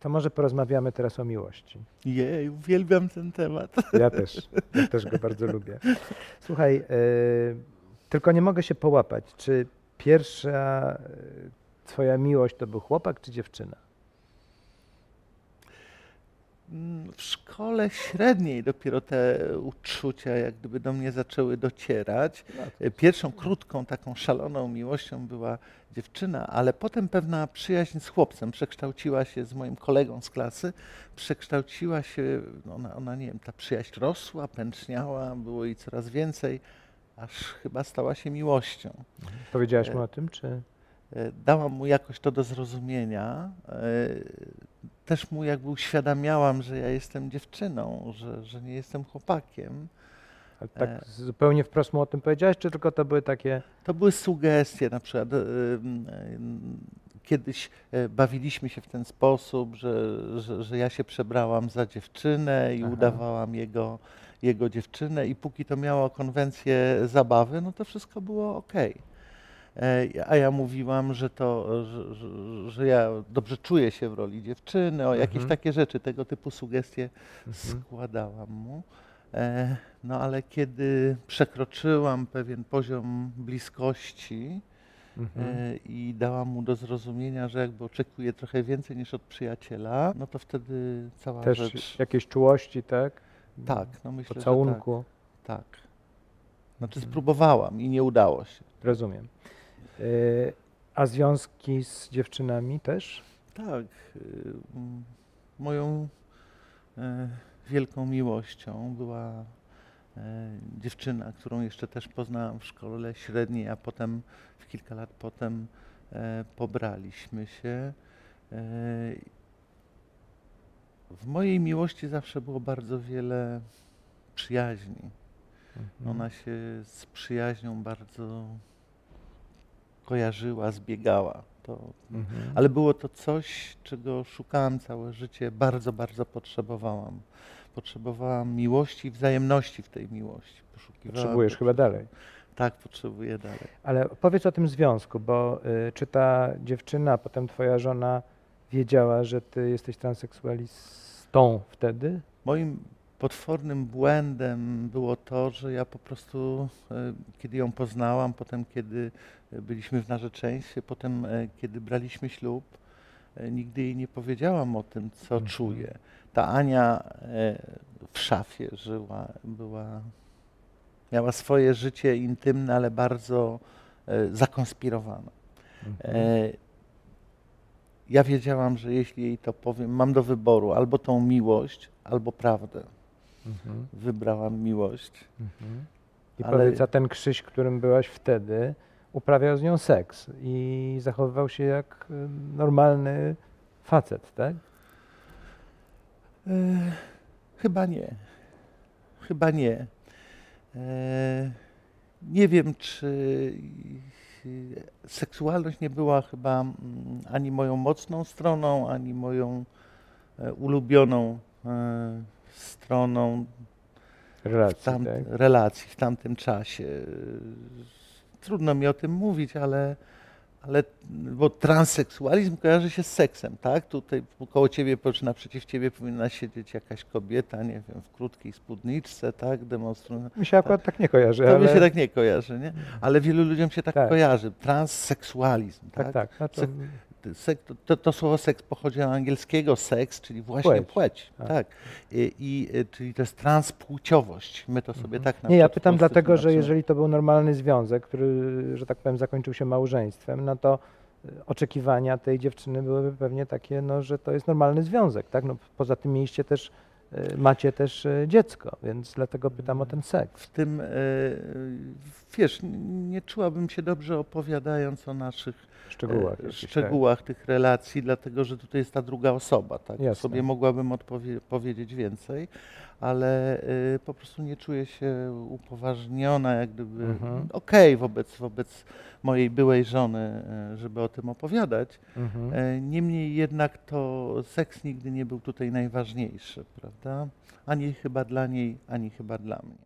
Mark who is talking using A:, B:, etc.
A: To może porozmawiamy teraz o miłości.
B: Jej, uwielbiam ten temat.
A: Ja też, ja też go bardzo lubię. Słuchaj, e, tylko nie mogę się połapać, czy pierwsza e, twoja miłość to był chłopak czy dziewczyna?
B: Mm, w szkole średniej dopiero te uczucia jak gdyby do mnie zaczęły docierać.
A: No,
B: Pierwszą krótką taką szaloną miłością była dziewczyna, ale potem pewna przyjaźń z chłopcem przekształciła się z moim kolegą z klasy, przekształciła się, no ona, ona nie wiem, ta przyjaźń rosła, pęczniała, było jej coraz więcej, aż chyba stała się miłością.
A: Powiedziałaś
B: E,
A: mu o tym, czy?
B: E, Dałam mu jakoś to do zrozumienia. Też mu jakby uświadamiałam, że ja jestem dziewczyną, że, że nie jestem chłopakiem.
A: Ale tak
B: e,
A: zupełnie wprost mu o tym powiedziałaś, czy tylko to były takie...
B: To były sugestie na przykład. e, e, Kiedyś bawiliśmy się w ten sposób, że, że, że ja się przebrałam za dziewczynę i
A: Aha.
B: udawałam jego, jego dziewczynę i póki to miało konwencję zabawy, no to wszystko było ok. A ja mówiłam, że to, że, że, że ja dobrze czuję się w roli dziewczyny, o jakieś
A: Mhm.
B: takie rzeczy, tego typu sugestie
A: Mhm.
B: składałam mu. E, No ale kiedy przekroczyłam pewien poziom bliskości
A: Mhm.
B: e, i dałam mu do zrozumienia, że jakby oczekuję trochę więcej niż od przyjaciela, no to wtedy cała
A: Też
B: rzecz.
A: jakieś czułości, tak?
B: Tak, no myślę,
A: Pocałunku,
B: że tak. tak. Znaczy
A: Mhm.
B: spróbowałam i nie udało się.
A: rozumiem. Y, A związki z dziewczynami też?
B: Tak, y, moją e, wielką miłością była dziewczyna, którą jeszcze też poznałam w szkole średniej, a potem w kilka lat potem pobraliśmy się. W mojej miłości zawsze było bardzo wiele przyjaźni.
A: Mhm.
B: Ona się z przyjaźnią bardzo kojarzyła, zbiegała. To,
A: Mhm.
B: ale było to coś, czego szukałam całe życie, bardzo, bardzo potrzebowałam. Potrzebowałam miłości i wzajemności w tej miłości.
A: Potrzebujesz
B: potrze-
A: chyba dalej.
B: Tak, potrzebuję dalej.
A: Ale powiedz o tym związku, bo y, czy ta dziewczyna, potem twoja żona wiedziała, że ty jesteś transseksualistą wtedy?
B: Moim potwornym błędem było to, że ja po prostu, e, kiedy ją poznałam, potem kiedy e, byliśmy w narzeczeństwie, potem e, kiedy braliśmy ślub, nigdy jej nie powiedziałam o tym, co
A: Mhm.
B: czuję. Ta Ania w szafie żyła, była, miała swoje życie intymne, ale bardzo zakonspirowane.
A: Mhm.
B: Ja wiedziałam, że jeśli jej to powiem, mam do wyboru albo tą miłość, albo prawdę.
A: Mhm.
B: Wybrałam miłość.
A: Mhm. I
B: Ale-
A: powiedz, a ten Krzyś, którym byłaś wtedy, uprawiał z nią seks i zachowywał się jak normalny facet, tak?
B: E, chyba nie. Chyba nie. E, nie wiem, czy e, seksualność nie była chyba mm, ani moją mocną stroną, ani moją e, ulubioną stroną w
A: Relacji,
B: tam,
A: tak?
B: relacji w tamtym czasie. Trudno mi o tym mówić, ale, ale bo transseksualizm kojarzy się z seksem, tak? Tutaj koło ciebie, czy naprzeciw ciebie powinna siedzieć jakaś kobieta, nie wiem, w krótkiej spódniczce, tak? Demonstrując.
A: Mi się akurat tak nie kojarzy,
B: To
A: ale...
B: mi się tak nie kojarzy, nie? Ale wielu ludziom się tak,
A: Tak.
B: kojarzy. Transseksualizm, tak?
A: Tak, tak. No to...
B: Sek- to- to, słowo seks pochodzi od angielskiego seks, czyli właśnie
A: Płeć.
B: płeć.
A: Tak.
B: tak. I, i, y, czyli to jest transpłciowość. My to sobie
A: Mhm.
B: tak na
A: Nie, ja pytam dlatego, że jeżeli to był normalny związek, który, że tak powiem, zakończył się małżeństwem, no to y, oczekiwania tej dziewczyny byłyby pewnie takie, no, że to jest normalny związek, tak? No, poza tym mieliście też, macie też y, dziecko, więc dlatego pytam o ten seks.
B: W tym, e, wiesz, nie czułabym się dobrze opowiadając o naszych
A: szczegółach.
B: e,
A: tak?
B: szczegółach tych relacji, dlatego że tutaj jest ta druga osoba. Tak?
A: Jasne.
B: Sobie mogłabym odpowie- powiedzieć więcej, ale e, po prostu nie czuję się upoważniona, jak gdyby
A: Mhm.
B: okej wobec, wobec mojej byłej żony, e, żeby o tym opowiadać.
A: Mhm.
B: E, Niemniej jednak to seks nigdy nie był tutaj najważniejszy, prawda? Ani chyba dla niej, ani chyba dla mnie.